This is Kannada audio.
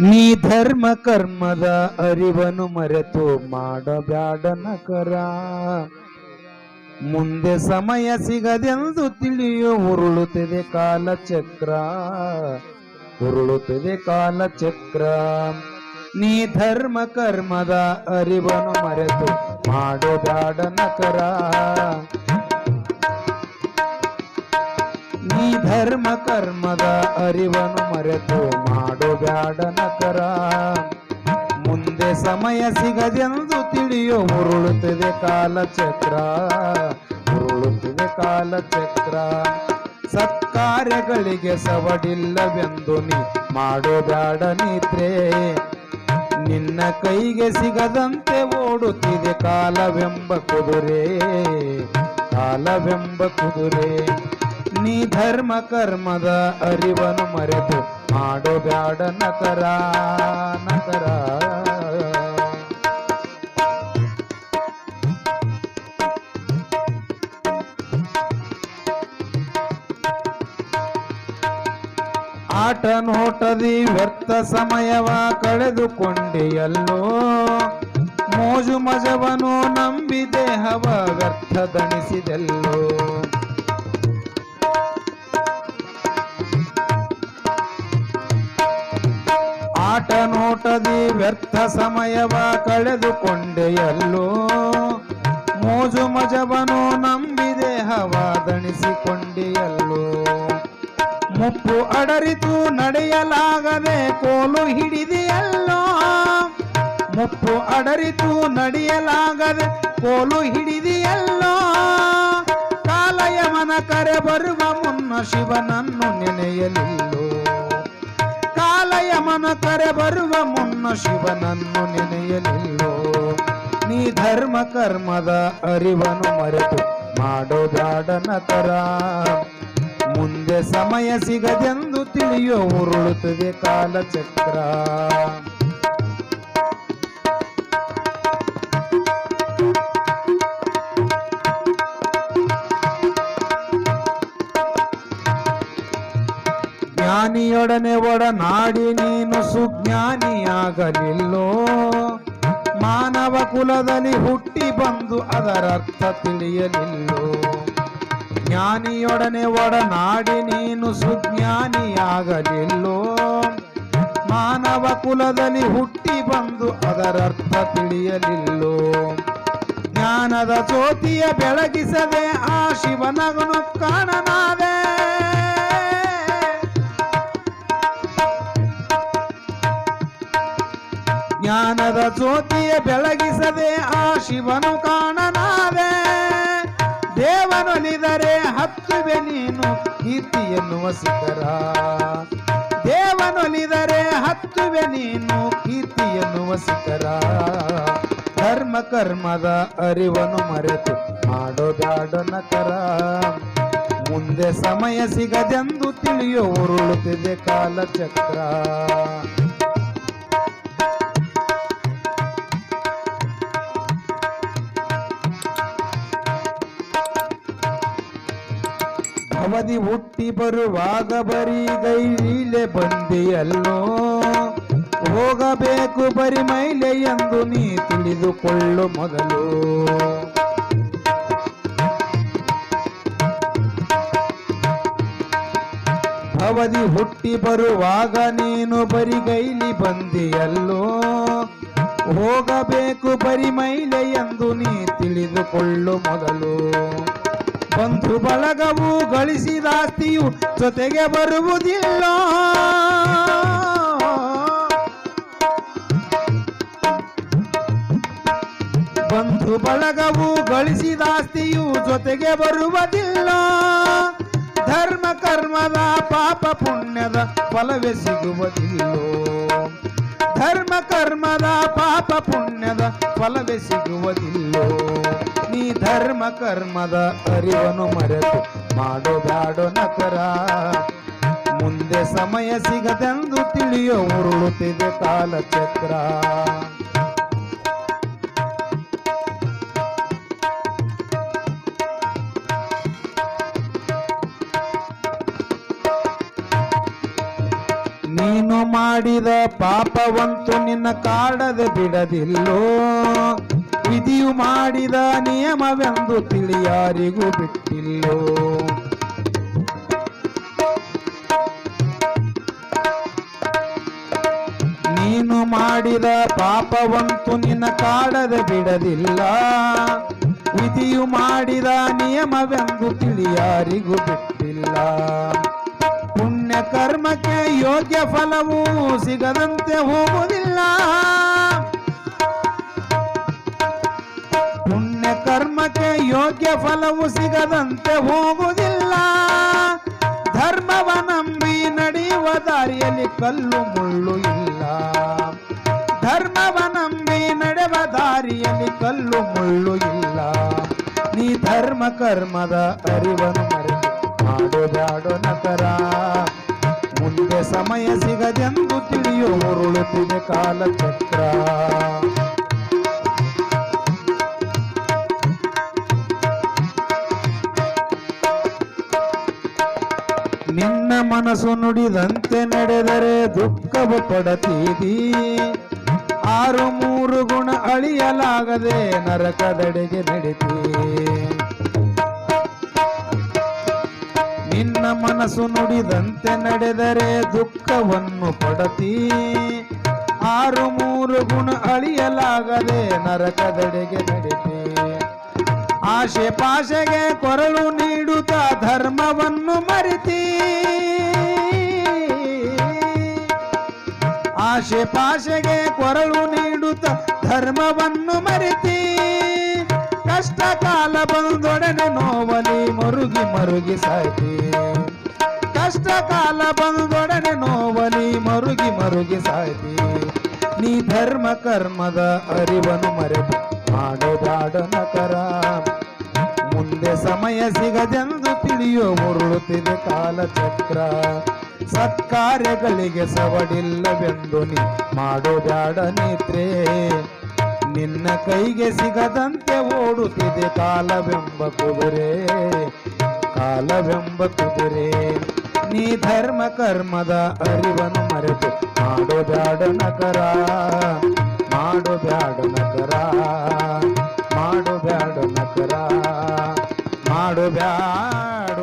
ನೀ ಧರ್ಮ ಕರ್ಮದ ಅರಿವನು ಮರೆತು ಮಾಡಬ್ಯಾಡನ ನಕರ. ಮುಂದೆ ಸಮಯ ಸಿಗದೆಂದು ತಿಳಿಯೋ ಚಕ್ರ ಉರುಳುತ್ತದೆ ಕಾಲ ಚಕ್ರ ನೀ ಧರ್ಮ ಕರ್ಮದ ಅರಿವನು ಮರೆತು ಮಾಡಬ್ಯಾಡನ ನಕರ. ನೀ ಧರ್ಮ ಕರ್ಮದ ಅರಿವನು ಮರೆತು ಮಾಡೋ ಬ್ಯಾಡ ನಕರ. ಮುಂದೆ ಸಮಯ ಸಿಗದೆಂದು ತಿಳಿಯೋ ಚಕ್ರ. ಕಾಲಚಕ್ರ ಕಾಲ ಚಕ್ರ. ಸತ್ಕಾರ್ಯಗಳಿಗೆ ಸವಡಿಲ್ಲವೆಂದು ನೀ ಮಾಡೋ ಬ್ಯಾಡ ನಿದ್ರೆ. ನಿನ್ನ ಕೈಗೆ ಸಿಗದಂತೆ ಓಡುತ್ತಿದೆ ಕಾಲವೆಂಬ ಕುದುರೆ. ಕಾಲವೆಂಬ ಕುದುರೆ. ನೀ ಧರ್ಮ ಕರ್ಮದ ಅರಿವನು ಮರೆತು ಮಾಡೋ ಬ್ಯಾಡ ನಕರ ನಕರ. ಆಟ ನೋಟದಿ ವ್ಯರ್ಥ ಸಮಯವ ಕಳೆದುಕೊಂಡೆಯಲ್ಲೋ ಮೋಜು ಮಜವನು ನಂಬಿ ದೇಹವ ವ್ಯರ್ಥ ದಣಿಸಿದೆಲ್ಲೋ. ಆಟ ನೋಟದಿ ವ್ಯರ್ಥ ಸಮಯವ ಕಳೆದುಕೊಂಡೆಯಲ್ಲೋ ಮೋಜು ಮಜವನು ನಂಬಿ ದೇಹವ ದಣಿಸಿಕೊಂಡೆಯಲ್ಲೋ ಮುಪ್ಪು ಅಡರಿತು ನಡೆಯಲಾಗದೆ ಕೋಲು ಹಿಡಿದೆಯಲ್ಲೋ ಮುಪ್ಪು ಅಡರಿತು ನಡೆಯಲಾಗದೆ ಕೋಲು ಹಿಡಿದೆಯಲ್ಲೋ ಕಾಲಯಮನ ಕರೆ ಬರುವ ಮುನ್ನ ಶಿವನನ್ನು ನೆನೆಯಲಿಲ್ಲೋ. ಕಾಲಯಮನ ಕರೆ ಬರುವ ಮುನ್ನ ಶಿವನನ್ನು ನೆನೆಯಲಿಲ್ಲೋ ನೀ ಧರ್ಮ ಕರ್ಮದ ಅರಿವನು ಮರೆತು ಮಾಡೋ ನಕರ ಮುಂದೆ ಸಮಯ ಸಿಗದೆಂದು ತಿಳಿಯೋ ಉರುಳುತ್ತದೆ ಕಾಲಚಕ್ರ. ಜ್ಞಾನಿಯೊಡನೆ ಒಡನಾಡಿ ನೀನು ಸುಜ್ಞಾನಿಯಾಗಲಿಲ್ಲೋ? ಮಾನವ ಕುಲದಲ್ಲಿ ಹುಟ್ಟಿ ಬಂದು ಅದರರ್ಥ ತಿಳಿಯಲಿಲ್ಲೋ? ಜ್ಞಾನಿಯೊಡನೆ ಒಡನಾಡಿ ನೀನು ಸುಜ್ಞಾನಿಯಾಗಲಿಲ್ಲೋ? ಮಾನವ ಕುಲದಲ್ಲಿ ಹುಟ್ಟಿ ಬಂದು ಅದರರ್ಥ ತಿಳಿಯಲಿಲ್ಲೋ? ಜ್ಞಾನದ ಜ್ಯೋತಿಯ ಬೆಳಗಿಸದೆ ಆ ಶಿವನಗನು ಕಾಣನಾದೆ ಜ್ಞಾನದ ಜ್ಯೋತಿಯ ಬೆಳಗಿಸದೆ ಆ ಶಿವನು ಕಾಣನಾದೆ. ದೇವನೊಲಿದರೆ ಹತ್ತುವೆ ನೀನು ಕೀರ್ತಿ ಎನ್ನುವ ಶಿಖರ ದೇವನೊಲಿದರೆ ಹತ್ತುವೆ ನೀನು ಕೀರ್ತಿ ಎನ್ನುವ ಶಿಖರ ಧರ್ಮ ಕರ್ಮದ ಅರಿವನು ಮರೆತು ಮಾಡೋ ಬ್ಯಾಡ ನಕರ ಮುಂದೆ ಸಮಯ ಸಿಗದೆಂದು ತಿಳಿಯೋ ಉರುಳುತ್ತಿದೆ ಕಾಲಚಕ್ರ. ಅವಧಿ ಹುಟ್ಟಿ ಬರುವಾಗ ಬರೀ ಗೈಲೀಲೆ ಬಂದಿಯಲ್ಲೋ? ಹೋಗಬೇಕು ಬರಿ ಮೈಲೆ ಎಂದು ನೀ ತಿಳಿದುಕೊಳ್ಳು ಮೊದಲು. ಅವಧಿ ಹುಟ್ಟಿ ಬರುವಾಗ ನೀನು ಬರಿಗೈಲಿ ಬಂದಿಯಲ್ಲೋ? ಹೋಗಬೇಕು ಬರಿ ಮೈಲೆ ಎಂದು ನೀ ತಿಳಿದುಕೊಳ್ಳು ಮೊದಲು. ಬಂಧು ಬಳಗವು ಗಳಿಸಿದ ಆಸ್ತಿಯು ಜೊತೆಗೆ ಬರುವುದಿಲ್ಲ. ಬಂಧು ಬಳಗವು ಗಳಿಸಿದ ಆಸ್ತಿಯು ಜೊತೆಗೆ ಬರುವುದಿಲ್ಲ. ಧರ್ಮ ಕರ್ಮದ ಪಾಪ ಪುಣ್ಯದ ಫಲವೇ ಸಿಗುವುದಿಲ್ಲೋ. ಧರ್ಮ ಕರ್ಮದ ಪಾಪ ಪುಣ್ಯದ ಫಲವೇ ಸಿಗುವುದಿಲ್ಲೋ. ಧರ್ಮ ಕರ್ಮದ ಅರಿವನು ಮರೆತು ಮಾಡೋ ಬ್ಯಾಡೋ ನಕರ. ಮುಂದೆ ಸಮಯ ಸಿಗದೆಂದು ತಿಳಿಯೋ ಉರುಳುತ್ತಿದೆ ಕಾಲಚಕ್ರ. ಮಾಡಿದ ಪಾಪವಂತು ನಿನ್ನ ಕಾಡದೆ ಬಿಡದಿಲ್ಲೋ. ವಿಧಿಯು ಮಾಡಿದ ನಿಯಮವೆಂದು ತಿಳಿಯಾರಿಗೂ ಬಿಟ್ಟಿಲ್ಲೋ. ನೀನು ಮಾಡಿದ ಪಾಪವಂತು ನಿನ್ನ ಕಾಡದೆ ಬಿಡದಿಲ್ಲ. ವಿಧಿಯು ಮಾಡಿದ ನಿಯಮವೆಂದು ತಿಳಿಯಾರಿಗೂ ಬಿಟ್ಟಿಲ್ಲ. ಕರ್ಮಕ್ಕೆ ಯೋಗ್ಯ ಫಲವೂ ಸಿಗದಂತೆ ಹೋಗುವುದಿಲ್ಲ. ಪುಣ್ಯ ಕರ್ಮಕ್ಕೆ ಯೋಗ್ಯ ಫಲವು ಸಿಗದಂತೆ ಹೋಗುವುದಿಲ್ಲ. ಧರ್ಮವ ನಂಬಿ ನಡೆಯುವ ದಾರಿಯಲ್ಲಿ ಕಲ್ಲು ಮುಳ್ಳು ಇಲ್ಲ. ಧರ್ಮವ ನಂಬಿ ನಡೆವ ದಾರಿಯಲ್ಲಿ ಕಲ್ಲು ಮುಳ್ಳು ಇಲ್ಲ. ನೀ ಧರ್ಮ ಕರ್ಮದ ಅರಿವನ್ನು ಮರೆತು ಮಾಡೋದಾಡೋ ನಕರ ಮುಂದೆ ಸಮಯ ಸಿಗದೆಂದು ತಿಳಿಯೋ ಮುರುಳುತ್ತಿದೆ ಕಾಲಚಕ್ರ. ನಿನ್ನ ಮನಸ್ಸು ನುಡಿದಂತೆ ನಡೆದರೆ ದುಃಖವು ಪಡತೀರಿ. ಆರು ಮೂರು ಗುಣ ಅಳಿಯಲಾಗದೆ ನರಕದೆಡೆಗೆ ನಡಿತಿ ಮನಸ್ಸು ನುಡಿದಂತೆ ನಡೆದರೆ ದುಃಖವನ್ನು ಪಡತಿ. ಆರು ಮೂರು ಗುಣ ಅಳಿಯಲಾಗದೆ ನರಕದೆಡೆಗೆ ನಡೆದೆ ಆಶೆ ಪಾಶೆಗೆ ಕೊರಳು ನೀಡುತ್ತ ಧರ್ಮವನ್ನು ಮರಿತಿ. ಆಶೆ ಪಾಶೆಗೆ ಕೊರಳು ನೀಡುತ್ತ ಧರ್ಮವನ್ನು ಮರಿತಿ. ಕಷ್ಟ ಕಾಲ ಬಂದೊಡನೆ ನೋವಲಿ ಮರುಗಿ ಮರುಗಿ ಸಾಯ್ತಿ. ಕಷ್ಟ ಕಾಲ ಬಂದೊಡನೆ ನೋವಲಿ ಮರುಗಿ ಮರುಗಿ ಸಾಯ್ತಿ. ನೀ ಧರ್ಮ ಕರ್ಮದ ಅರಿವನು ಮರೆತು ಮಾಡೋದಾಡ ಕರ. ಮುಂದೆ ಸಮಯ ಸಿಗದೆಂದು ತಿಳಿಯೋ ಉರುಳುತ್ತಿದೆ ಕಾಲಚಕ್ರ. ಸತ್ಕಾರ್ಯಗಳಿಗೆ ಸವಡಿಲ್ಲವೆಂದು ನೀ ಮಾಡೋದಾಡ ನೇತ್ರೆ. ನಿನ್ನ ಕೈಗೆ ಸಿಗದಂತೆ ಓಡುತ್ತಿದೆ ಕಾಲವೆಂಬ ಕುದುರೆ. ಕಾಲವೆಂಬ ಕುದುರೆ. ನೀ ಧರ್ಮ ಕರ್ಮದ ಅರಿವನ್ನು ಮರೆತು ಮಾಡೋ ಬ್ಯಾಡ ನಕರ, ಮಾಡೋ ಬ್ಯಾಡ ನಕರ, ಮಾಡೋ ಬ್ಯಾಡ ನಕರ, ಮಾಡೋ ಬ್ಯಾಡ